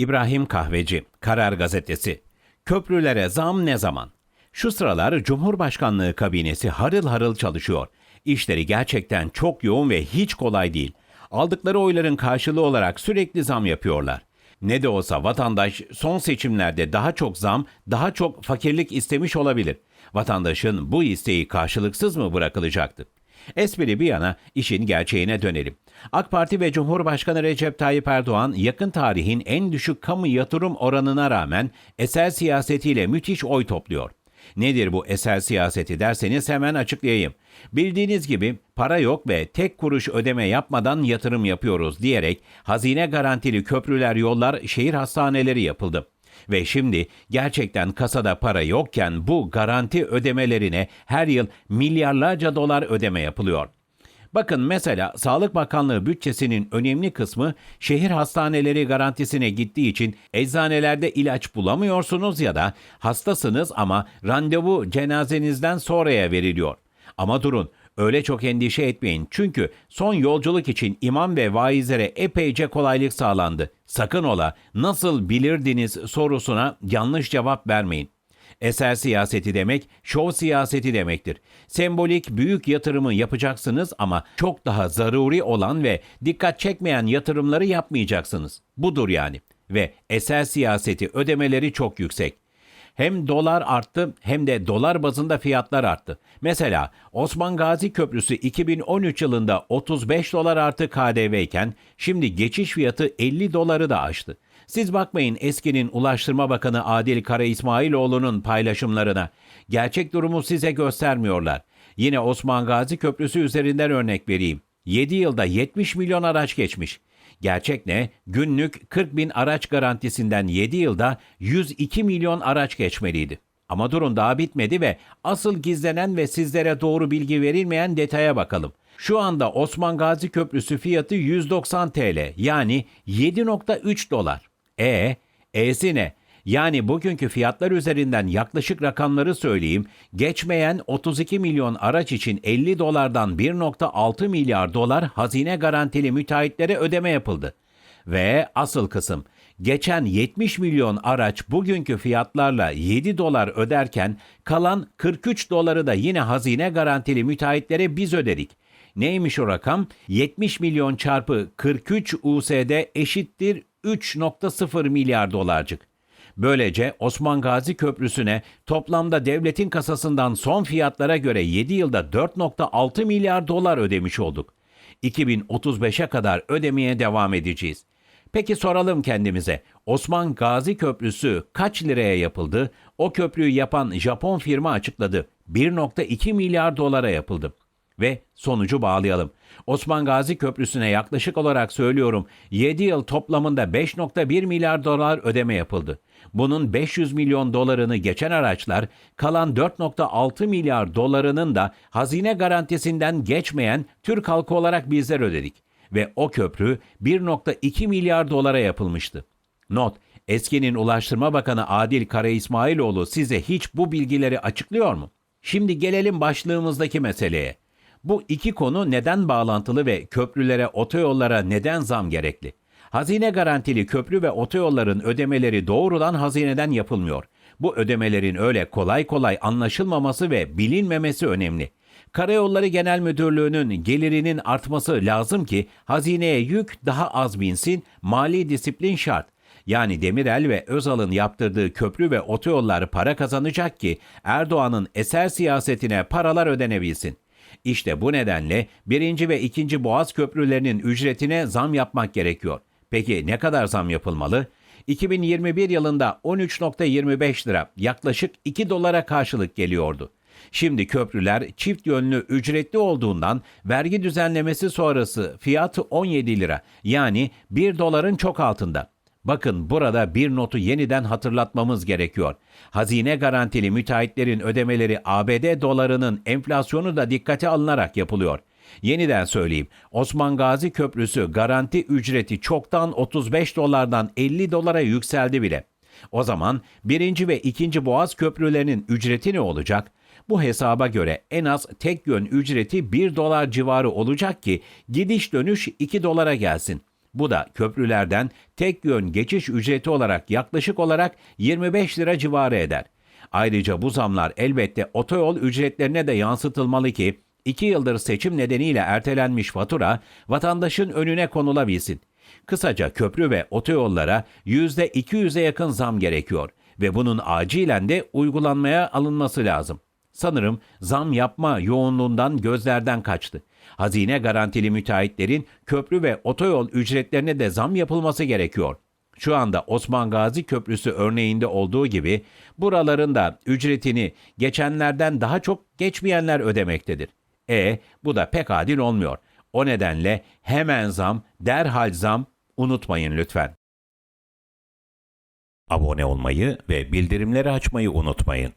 İbrahim Kahveci, Karar Gazetesi. Köprülere zam ne zaman? Şu sıralar Cumhurbaşkanlığı kabinesi harıl harıl çalışıyor. İşleri gerçekten çok yoğun ve hiç kolay değil. Aldıkları oyların karşılığı olarak sürekli zam yapıyorlar. Ne de olsa vatandaş son seçimlerde daha çok zam, daha çok fakirlik istemiş olabilir. Vatandaşın bu isteği karşılıksız mı bırakılacaktı? Espri bir yana işin gerçeğine dönelim. AK Parti ve Cumhurbaşkanı Recep Tayyip Erdoğan yakın tarihin en düşük kamu yatırım oranına rağmen eser siyasetiyle müthiş oy topluyor. Nedir bu eser siyaseti derseniz hemen açıklayayım. Bildiğiniz gibi para yok ve tek kuruş ödeme yapmadan yatırım yapıyoruz diyerek hazine garantili köprüler, yollar, şehir hastaneleri yapıldı. Ve şimdi gerçekten kasada para yokken bu garanti ödemelerine her yıl milyarlarca dolar ödeme yapılıyor. Bakın mesela Sağlık Bakanlığı bütçesinin önemli kısmı şehir hastaneleri garantisine gittiği için eczanelerde ilaç bulamıyorsunuz ya da hastasınız ama randevu cenazenizden sonraya veriliyor. Ama durun öyle çok endişe etmeyin çünkü son yolculuk için imam ve vaizlere epeyce kolaylık sağlandı. Sakın ola nasıl bilirdiniz sorusuna yanlış cevap vermeyin. Eser siyaseti demek şov siyaseti demektir. Sembolik büyük yatırımı yapacaksınız ama çok daha zaruri olan ve dikkat çekmeyen yatırımları yapmayacaksınız. Budur yani. Ve eser siyaseti ödemeleri çok yüksek. Hem dolar arttı hem de dolar bazında fiyatlar arttı. Mesela Osman Gazi Köprüsü 2013 yılında 35 dolar artı KDV iken şimdi geçiş fiyatı 50 doları da aştı. Siz bakmayın eskinin Ulaştırma Bakanı Adil Kara İsmailoğlu'nun paylaşımlarına. Gerçek durumu size göstermiyorlar. Yine Osman Gazi Köprüsü üzerinden örnek vereyim. 7 yılda 70 milyon araç geçmiş. Gerçek ne? Günlük 40 bin araç garantisinden 7 yılda 102 milyon araç geçmeliydi. Ama durun daha bitmedi ve asıl gizlenen ve sizlere doğru bilgi verilmeyen detaya bakalım. Şu anda Osman Gazi Köprüsü fiyatı 190 TL yani 7.3 dolar. E, E'si ne? Yani bugünkü fiyatlar üzerinden yaklaşık rakamları söyleyeyim. Geçmeyen 32 milyon araç için 50 dolardan 1.6 milyar dolar hazine garantili müteahhitlere ödeme yapıldı. Ve asıl kısım geçen 70 milyon araç bugünkü fiyatlarla 7 dolar öderken kalan 43 doları da yine hazine garantili müteahhitlere biz ödedik. Neymiş o rakam? 70 milyon çarpı 43 USD eşittir 3.0 milyar dolarcık. Böylece Osman Gazi Köprüsü'ne toplamda devletin kasasından son fiyatlara göre 7 yılda 4.6 milyar dolar ödemiş olduk. 2035'e kadar ödemeye devam edeceğiz. Peki soralım kendimize. Osman Gazi Köprüsü kaç liraya yapıldı? O köprüyü yapan Japon firma açıkladı. 1.2 milyar dolara yapıldı. Ve sonucu bağlayalım. Osman Gazi Köprüsü'ne yaklaşık olarak söylüyorum 7 yıl toplamında 5.1 milyar dolar ödeme yapıldı. Bunun 500 milyon dolarını geçen araçlar, kalan 4.6 milyar dolarının da hazine garantisinden geçmeyen Türk halkı olarak bizler ödedik. Ve o köprü 1.2 milyar dolara yapılmıştı. Not, eskinin Ulaştırma Bakanı Adil Kara İsmailoğlu size hiç bu bilgileri açıklıyor mu? Şimdi gelelim başlığımızdaki meseleye. Bu iki konu neden bağlantılı ve köprülere, otoyollara neden zam gerekli? Hazine garantili köprü ve otoyolların ödemeleri doğrudan hazineden yapılmıyor. Bu ödemelerin öyle kolay kolay anlaşılmaması ve bilinmemesi önemli. Karayolları Genel Müdürlüğü'nün gelirinin artması lazım ki hazineye yük daha az binsin, mali disiplin şart. Yani Demirel ve Özal'ın yaptırdığı köprü ve otoyollar para kazanacak ki Erdoğan'ın eser siyasetine paralar ödenebilsin. İşte bu nedenle birinci ve ikinci Boğaz köprülerinin ücretine zam yapmak gerekiyor. Peki ne kadar zam yapılmalı? 2021 yılında 13.25 lira yaklaşık 2 dolara karşılık geliyordu. Şimdi köprüler çift yönlü ücretli olduğundan vergi düzenlemesi sonrası fiyatı 17 lira yani 1 doların çok altında. Bakın burada bir notu yeniden hatırlatmamız gerekiyor. Hazine garantili müteahhitlerin ödemeleri ABD dolarının enflasyonu da dikkate alınarak yapılıyor. Yeniden söyleyeyim. Osman Gazi Köprüsü garanti ücreti çoktan 35 dolardan 50 dolara yükseldi bile. O zaman birinci ve ikinci Boğaz köprülerinin ücreti ne olacak? Bu hesaba göre en az tek yön ücreti 1 dolar civarı olacak ki gidiş dönüş 2 dolara gelsin. Bu da köprülerden tek yön geçiş ücreti olarak yaklaşık olarak 25 lira civarı eder. Ayrıca bu zamlar elbette otoyol ücretlerine de yansıtılmalı ki 2 yıldır seçim nedeniyle ertelenmiş fatura vatandaşın önüne konulabilsin. Kısaca köprü ve otoyollara %200'e yakın zam gerekiyor ve bunun acilen de uygulanmaya alınması lazım. Sanırım zam yapma yoğunluğundan gözlerden kaçtı. Hazine garantili müteahhitlerin köprü ve otoyol ücretlerine de zam yapılması gerekiyor. Şu anda Osman Gazi Köprüsü örneğinde olduğu gibi buraların da ücretini geçenlerden daha çok geçmeyenler ödemektedir. E bu da pek adil olmuyor. O nedenle hemen zam, derhal zam unutmayın lütfen. Abone olmayı ve bildirimleri açmayı unutmayın.